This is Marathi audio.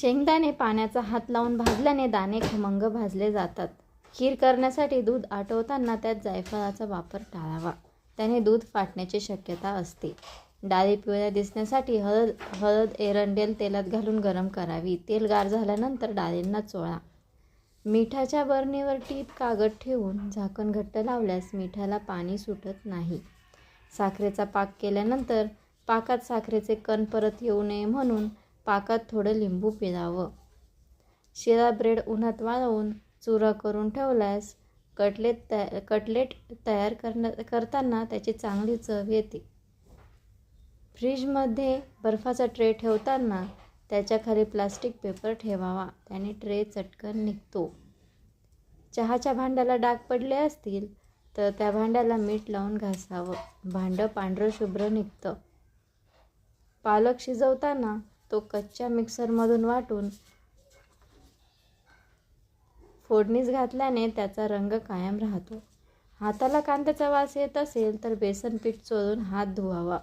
शेंगदाणे पाण्याचा हात लावून भाजल्याने दाणे खमंग भाजले जातात. खीर करण्यासाठी दूध आटवताना त्यात जायफळाचा वापर टाळावा. त्याने दूध फाटण्याची शक्यता असते. डाळी पिवळ्या दिसण्यासाठी हळद हळद एरंडेल तेलात घालून गरम करावी. तेल गार झाल्यानंतर डाळींना चोळा. मिठाच्या बरणीवर टीप कागद ठेवून झाकण घट्ट लावल्यास मिठाला पाणी सुटत नाही. साखरेचा पाक केल्यानंतर पाकात साखरेचे कण परत येऊ नये म्हणून पाकात थोडं लिंबू पिळावं. शिरा ब्रेड उन्हात वाळवून चुरा करून ठेवल्यास कटलेट तया कटलेट तयार करण्या करताना त्याची चांगली चव येते. फ्रीजमध्ये बर्फाचा ट्रे ठेवताना त्याच्याखाली प्लास्टिक पेपर ठेवावा. त्याने ट्रे चटकन निघतो. चहाच्या भांड्याला डाग पडले असतील तर त्या भांड्याला मीठ लावून घासावं. भांडं पांढरं शुभ्र निघतं. पालक शिजवताना तो कच्च्या मिक्सरमधून वाटून फोडणीस घातल्याने त्याचा रंग कायम राहतो. हाताला कांद्याचा वास येत असेल तर बेसन पीठ चोळून हात धुवावा.